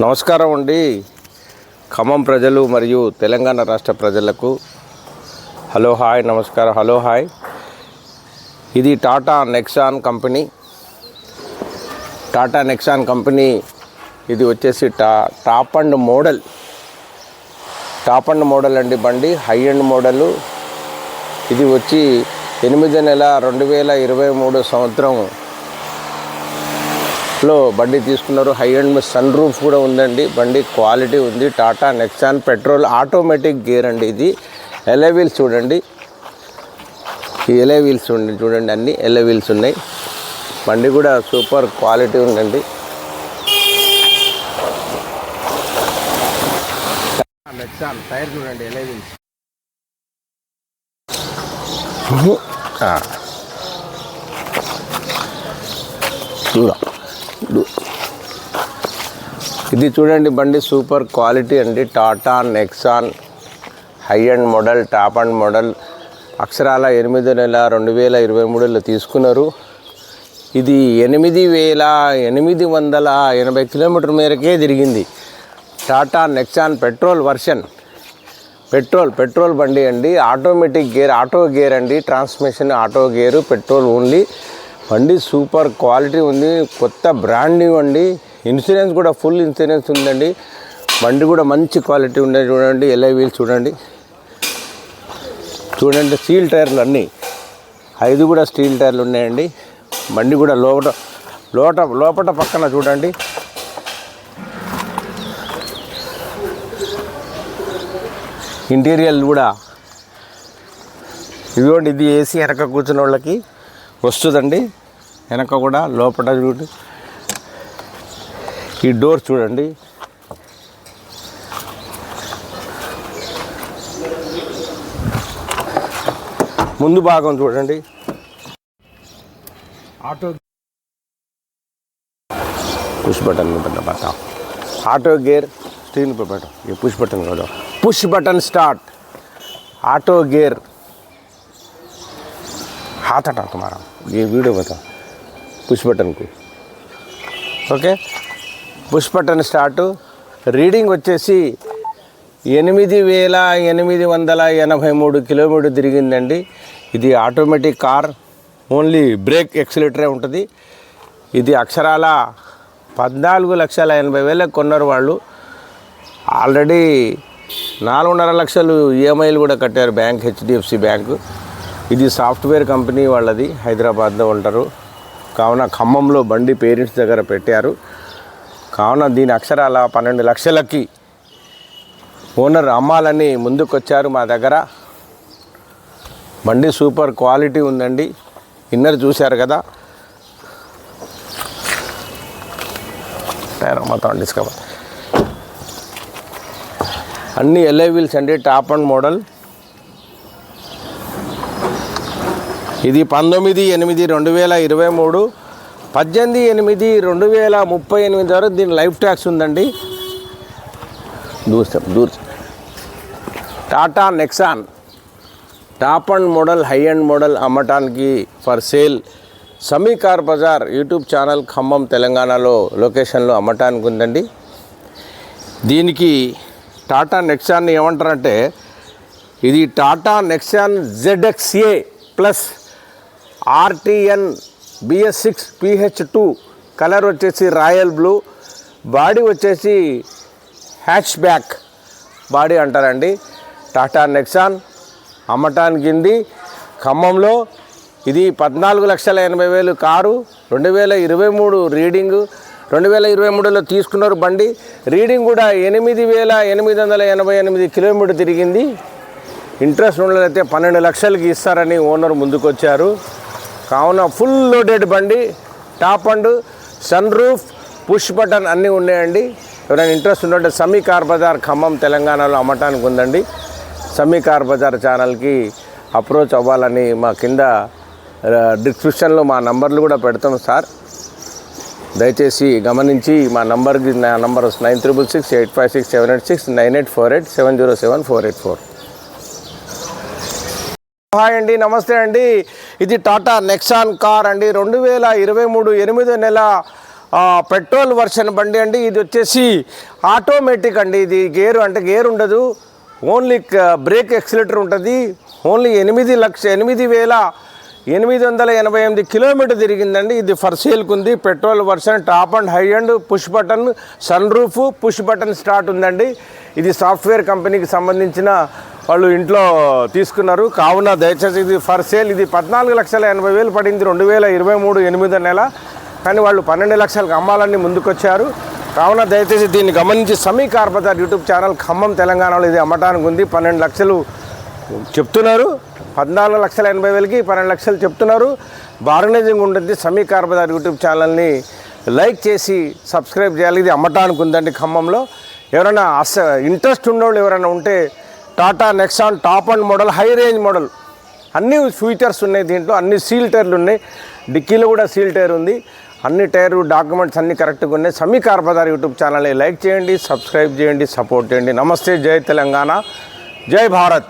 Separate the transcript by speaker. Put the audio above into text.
Speaker 1: నమస్కారం అండి. ఖమ్మం ప్రజలు మరియు తెలంగాణ రాష్ట్ర ప్రజలకు హలో హాయ్ నమస్కారం. Hello hi. ఇది Tata Nexon company. Tata Nexon company ఇది వచ్చేసి టా top end model. Top end model అండి బండి హై అండ్ మోడలు. ఇది వచ్చి ఎనిమిది నెల రెండు వేల ఇరవై మూడు సంవత్సరం లో బండి తీసుకున్నారు. హై అండ్ సన్ రూఫ్ కూడా ఉందండి. బండి క్వాలిటీ ఉంది. Tata Nexon petrol automatic gear అండి ఇది. ఎలే వీల్స్ చూడండి. ఈ ఎలే వీల్స్ చూడండి చూడండి అన్ని ఎలే వీల్స్ ఉన్నాయి. బండి కూడా సూపర్ క్వాలిటీ ఉందండి. నెక్సాన్ టైర్ చూడండి ఎలే వీల్స్. ఇది చూడండి బండి సూపర్ క్వాలిటీ అండి. Tata Nexon high end model top end model. అక్షరాల ఎనిమిది నెల రెండు వేల ఇరవై మూడులో తీసుకున్నారు. ఇది ఎనిమిది వేల ఎనిమిది వందల ఎనభై కిలోమీటర్ మేరకే తిరిగింది. Tata Nexon petrol version. Petrol petrol బండి అండి. ఆటోమేటిక్ గేర్ ఆటో గేర్ అండి. Transmission auto gear petrol only. బండి సూపర్ క్వాలిటీ ఉంది కొత్త బ్రాండ్ న్యూ అండి. ఇన్సూరెన్స్ కూడా ఫుల్ ఇన్సూరెన్స్ ఉందండి. బండి కూడా మంచి క్వాలిటీ ఉన్నాయి చూడండి ఎల్ఐ వీల్ చూడండి. చూడండి స్టీల్ టైర్లు అన్నీ. ఐదు కూడా స్టీల్ టైర్లు ఉన్నాయండి. బండి కూడా లోపల లోట లోపల పక్కన చూడండి. ఇంటీరియర్ కూడా. ఇదిగోండి ఇది ఏసీ వెనక కూర్చున్న వాళ్ళకి వస్తుందండి. వెనక కూడా లోపల చూడండి ఈ డోర్ చూడండి ముందు భాగం చూడండి auto push button button బతా auto gear screen पे बैठो ये पुश बटन कर दो push button start auto gear हाथ हटाओ तुम्हारा ये वीडियो बताओ push బటన్కు okay push button start reading వచ్చేసి ఎనిమిది వేల ఎనిమిది వందల ఎనభై మూడు కిలోమీటర్ తిరిగిందండి. ఇది ఆటోమేటిక్ కార్ ఓన్లీ బ్రేక్ ఎక్సిలేటరే ఉంటుంది. ఇది అక్షరాల పద్నాలుగు లక్షల ఎనభై వేలకు కొన్నారు వాళ్ళు. ఆల్రెడీ నాలుగున్నర లక్షలు ఈఎంఐలు కూడా కట్టారు బ్యాంక్ హెచ్డిఎఫ్సి బ్యాంకు. ఇది సాఫ్ట్వేర్ కంపెనీ వాళ్ళది హైదరాబాద్లో ఉంటారు. కావున ఖమ్మంలో బండి పేరెంట్స్ దగ్గర పెట్టారు. కావున దీని అక్షరాల పన్నెండు లక్షలకి ఓనర్ అమ్మాలని ముందుకొచ్చారు మా దగ్గర. బండి సూపర్ క్వాలిటీ ఉందండి. ఇన్నర్ చూశారు కదా? టైర్ మొత్తం డిస్కవర్. అన్ని ఎల్ఐ వీల్స్ అండి టాప్ అండ్ మోడల్. ఇది పంతొమ్మిది ఎనిమిది రెండు వేల ఇరవై మూడు పద్దెనిమిది ఎనిమిది రెండు వేల ముప్పై ఎనిమిది వరకు దీని లైఫ్ ట్యాక్స్ ఉందండి. దూర్ దూర్. Tata Nexon top end model high end model అమ్మటానికి for sale Sami car bazaar YouTube channel Khammam తెలంగాణలో లొకేషన్లో అమ్మటానికి ఉందండి. దీనికి టాటా నెక్సాన్ ఏమంటారంటే ఇది Tata Nexon ZXA plus RTN BS six PH two colour వచ్చేసి రాయల్ బ్లూ. బాడీ వచ్చేసి హ్యాచ్ బ్యాక్ బాడీ అంటారండి. టాటా నెక్సాన్ అమ్మటానికి ఉంది ఖమ్మంలో ఇది పద్నాలుగు లక్షల ఎనభై వేలు కారు రెండు వేల ఇరవై మూడు రీడింగు రెండు వేల ఇరవై మూడులో తీసుకున్నారు బండి. రీడింగ్ కూడా ఎనిమిది వేల ఎనిమిది వందల ఎనభై ఎనిమిది కిలోమీటర్ తిరిగింది. ఇంట్రెస్ట్ ఉన్నట్లయితే పన్నెండు లక్షలకి ఇస్తారని ఓనర్ ముందుకొచ్చారు. కావున ఫుల్ లోడెడ్ బండి top end sunroof push button అన్నీ ఉన్నాయండి. ఎవరైనా ఇంట్రెస్ట్ ఉన్నట్టు సమీ కార్ బజార్ ఖమ్మం తెలంగాణలో అమ్మటానికి ఉందండి. సమీ కార్ బజార్ ఛానల్కి అప్రోచ్ అవ్వాలని మా కింద డిస్క్రిప్షన్లో మా నంబర్లు కూడా పెడతాం సార్. దయచేసి గమనించి మా నంబర్కి నా number nine triple six eight five six seven eight six nine eight four eight seven zero seven four eight four. Hi అండి నమస్తే అండి. ఇది టాటా నెక్సాన్ కార్ అండి. రెండు వేల ఇరవై మూడు ఎనిమిదో నెల పెట్రోల్ వర్షన్ బండి అండి. ఇది వచ్చేసి ఆటోమేటిక్ అండి. ఇది గేరు అంటే గేర్ ఉండదు. ఓన్లీ బ్రేక్ ఎక్సిలేటర్ ఉంటుంది. ఓన్లీ ఎనిమిది లక్ష ఎనిమిది వేల ఎనిమిది వందల ఎనభై ఎనిమిది కిలోమీటర్ తిరిగిందండి. ఇది ఫర్ సేల్కి ఉంది. Petrol version top end high end push button sunroof push button start ఉందండి. ఇది సాఫ్ట్వేర్ కంపెనీకి సంబంధించిన వాళ్ళు ఇంట్లో తీసుకున్నారు. కావున దయచేసి ఇది ఫర్ సేల్. ఇది పద్నాలుగు లక్షల ఎనభై వేలు పడింది రెండు వేల ఇరవై మూడు ఎనిమిదో నెల. కానీ వాళ్ళు పన్నెండు లక్షలకు అమ్మాలని ముందుకొచ్చారు. కావున దయచేసి దీన్ని గమనించి సమీ కార్పదార్ యూట్యూబ్ ఛానల్ ఖమ్మం తెలంగాణలో ఇది అమ్మటానికి ఉంది. పన్నెండు లక్షలు చెప్తున్నారు. పద్నాలుగు లక్షల ఎనభై వేలకి పన్నెండు లక్షలు చెప్తున్నారు. బార్గనైజింగ్ ఉంటుంది. సమీ కార్పదార్ యూట్యూబ్ ఛానల్ని లైక్ చేసి సబ్స్క్రైబ్ చేయాలి. ఇది అమ్మటానికి ఉందండి ఖమ్మంలో. ఎవరైనా అస ఇంట్రెస్ట్ ఉన్నోళ్ళు ఎవరైనా ఉంటే Tata Nexon top end model high range model అన్ని ఫీచర్స్ ఉన్నాయి దీంట్లో అన్ని సీల్ టైర్లు ఉన్నాయి. డిక్కీలో కూడా సీల్ టైర్ ఉంది. అన్ని టైర్ డాక్యుమెంట్స్ అన్ని కరెక్ట్గా ఉన్నాయి. సమీ కార్ యూట్యూబ్ ఛానల్ని లైక్ చేయండి సబ్స్క్రైబ్ చేయండి సపోర్ట్ చేయండి. నమస్తే జై తెలంగాణ జై భారత్.